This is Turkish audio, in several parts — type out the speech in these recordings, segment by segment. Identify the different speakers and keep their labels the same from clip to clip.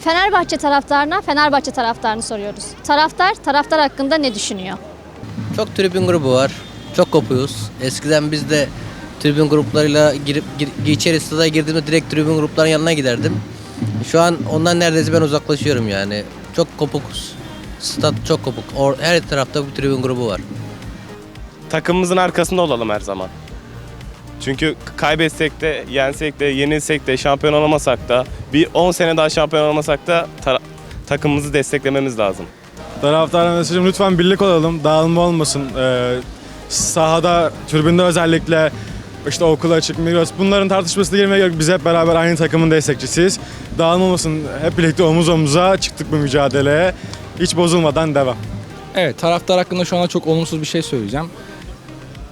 Speaker 1: Fenerbahçe taraftarına Fenerbahçe taraftarını soruyoruz. Taraftar, taraftar hakkında ne düşünüyor?
Speaker 2: Çok tribün grubu var. Çok kopuyoruz. Eskiden biz de tribün gruplarıyla girip gir, içeri stada girdiğimde direkt tribün grupların yanına giderdim. Şu an ondan neredeyse ben uzaklaşıyorum yani. Çok kopukuz. Stat çok kopuk. Or- her tarafta bir tribün grubu var.
Speaker 3: takımımızın arkasında olalım her zaman. Çünkü kaybetsek de, yensek de, yenilsek de, şampiyon olamasak da, bir 10 sene daha şampiyon olamasak da takımımızı desteklememiz lazım.
Speaker 4: Taraftara mesajım lütfen birlik olalım, dağılma olmasın. Ee, sahada, tribünde özellikle işte okul açık, Migros bunların tartışmasına girmeye gerek yok. Biz hep beraber aynı takımın destekçisiyiz. Dağılma olmasın, hep birlikte omuz omuza çıktık bu mücadeleye. Hiç bozulmadan devam.
Speaker 5: Evet taraftar hakkında şu anda çok olumsuz bir şey söyleyeceğim.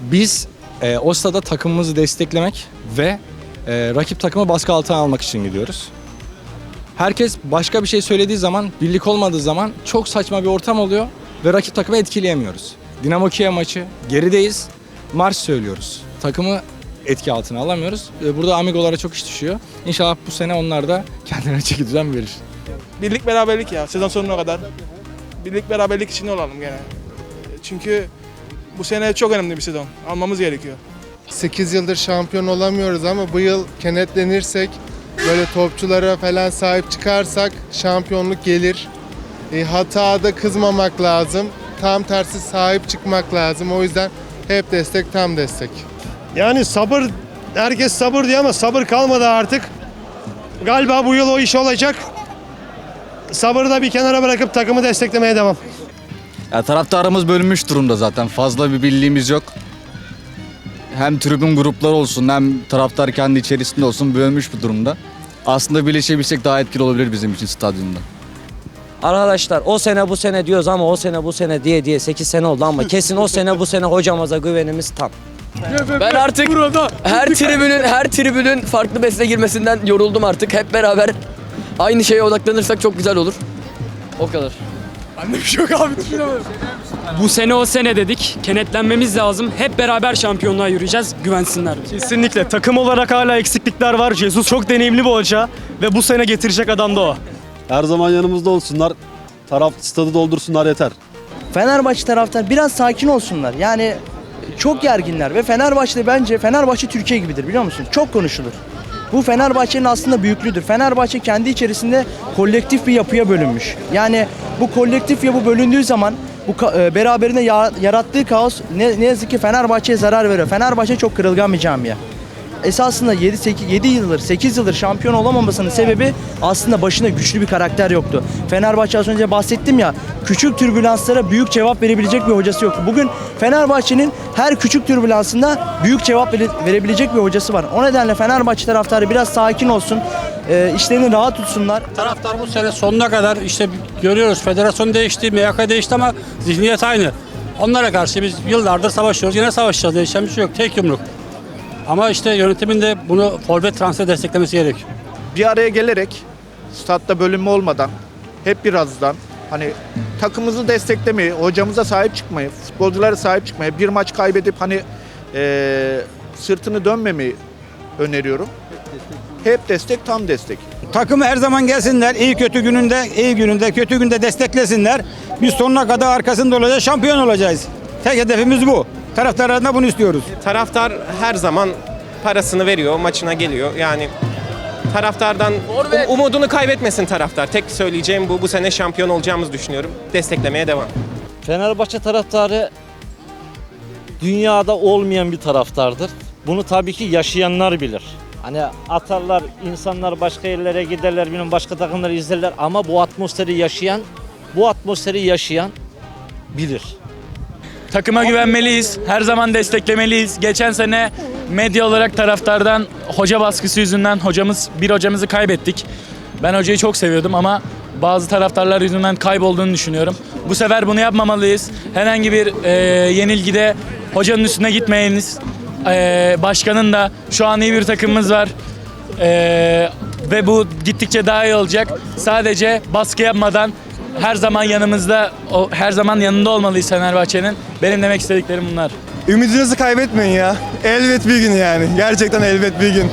Speaker 5: Biz e, o stada takımımızı desteklemek ve e, rakip takımı baskı altına almak için gidiyoruz. Herkes başka bir şey söylediği zaman, birlik olmadığı zaman çok saçma bir ortam oluyor ve rakip takımı etkileyemiyoruz. Dinamo Kiev maçı gerideyiz, marş söylüyoruz. Takımı etki altına alamıyoruz. E, Burada amigolara çok iş düşüyor. İnşallah bu sene onlar da kendine çeki düzen verir.
Speaker 6: Birlik beraberlik ya sezon sonuna kadar. Birlik beraberlik içinde olalım gene. Çünkü bu sene çok önemli bir sezon. Almamız gerekiyor.
Speaker 7: 8 yıldır şampiyon olamıyoruz ama bu yıl kenetlenirsek böyle topçulara falan sahip çıkarsak şampiyonluk gelir. E, hatada kızmamak lazım. Tam tersi sahip çıkmak lazım. O yüzden hep destek tam destek.
Speaker 8: Yani sabır, herkes sabır diyor ama sabır kalmadı artık. Galiba bu yıl o iş olacak. Sabırı da bir kenara bırakıp takımı desteklemeye devam.
Speaker 9: Ya taraftarımız bölünmüş durumda zaten. Fazla bir birliğimiz yok. Hem tribün grupları olsun hem taraftar kendi içerisinde olsun bölünmüş bir durumda. Aslında birleşebilsek daha etkili olabilir bizim için stadyumda.
Speaker 10: Arkadaşlar o sene bu sene diyoruz ama o sene bu sene diye diye 8 sene oldu ama kesin o sene bu sene hocamıza güvenimiz tam.
Speaker 11: Ben artık her tribünün her tribünün farklı besle girmesinden yoruldum artık. Hep beraber aynı şeye odaklanırsak çok güzel olur. O kadar.
Speaker 12: Bu sene o sene dedik. Kenetlenmemiz lazım. Hep beraber şampiyonluğa yürüyeceğiz. Güvensinler. bize.
Speaker 3: Kesinlikle takım olarak hala eksiklikler var. Jesus çok deneyimli bir hoca ve bu sene getirecek adam da o.
Speaker 8: Her zaman yanımızda olsunlar. Taraf stadı doldursunlar yeter.
Speaker 10: Fenerbahçe taraftar biraz sakin olsunlar. Yani çok gerginler ve Fenerbahçe bence Fenerbahçe Türkiye gibidir biliyor musun? Çok konuşulur. Bu Fenerbahçe'nin aslında büyüklüğüdür. Fenerbahçe kendi içerisinde kolektif bir yapıya bölünmüş. Yani bu kolektif yapı bölündüğü zaman bu e, beraberinde ya- yarattığı kaos ne, ne yazık ki Fenerbahçe'ye zarar veriyor. Fenerbahçe çok kırılgan bir camia. Esasında 7 8 7 yıldır 8 yıldır şampiyon olamamasının sebebi aslında başında güçlü bir karakter yoktu. Fenerbahçe az önce bahsettim ya küçük türbülanslara büyük cevap verebilecek bir hocası yoktu. Bugün Fenerbahçe'nin her küçük türbülansında büyük cevap vere- verebilecek bir hocası var. O nedenle Fenerbahçe taraftarı biraz sakin olsun. e, işlerini rahat tutsunlar.
Speaker 12: Taraftar bu sene sonuna kadar işte görüyoruz. Federasyon değişti, MYK değişti ama zihniyet aynı. Onlara karşı biz yıllardır savaşıyoruz. Yine savaşacağız. Değişen bir şey yok. Tek yumruk. Ama işte yönetimin de bunu forvet transfer desteklemesi gerekiyor.
Speaker 6: Bir araya gelerek statta bölünme olmadan hep birazdan hani takımımızı desteklemeyi, hocamıza sahip çıkmayı, futbolculara sahip çıkmayı, bir maç kaybedip hani eee, sırtını dönmemeyi öneriyorum. Hep destek tam destek.
Speaker 12: Takımı her zaman gelsinler. İyi kötü gününde, iyi gününde, kötü günde desteklesinler. Biz sonuna kadar arkasında olacağız, şampiyon olacağız. Tek hedefimiz bu. Taraftarlarına bunu istiyoruz.
Speaker 3: Taraftar her zaman parasını veriyor, maçına geliyor. Yani taraftardan um- umudunu kaybetmesin taraftar. Tek söyleyeceğim bu. Bu sene şampiyon olacağımızı düşünüyorum. Desteklemeye devam.
Speaker 10: Fenerbahçe taraftarı dünyada olmayan bir taraftardır. Bunu tabii ki yaşayanlar bilir. Hani atarlar, insanlar başka yerlere giderler, bilmem başka takımları izlerler ama bu atmosferi yaşayan, bu atmosferi yaşayan bilir.
Speaker 12: Takıma güvenmeliyiz. Her zaman desteklemeliyiz. Geçen sene medya olarak taraftardan hoca baskısı yüzünden hocamız bir hocamızı kaybettik. Ben hocayı çok seviyordum ama bazı taraftarlar yüzünden kaybolduğunu düşünüyorum. Bu sefer bunu yapmamalıyız. Herhangi bir e, yenilgide hocanın üstüne gitmeyiniz. E, başkanın da şu an iyi bir takımımız var. E, ve bu gittikçe daha iyi olacak. Sadece baskı yapmadan her zaman yanımızda, o, her zaman yanında olmalıyız Fenerbahçe'nin. Benim demek istediklerim bunlar.
Speaker 4: Ümidinizi kaybetmeyin ya. Elbet bir gün yani. Gerçekten elbet bir gün.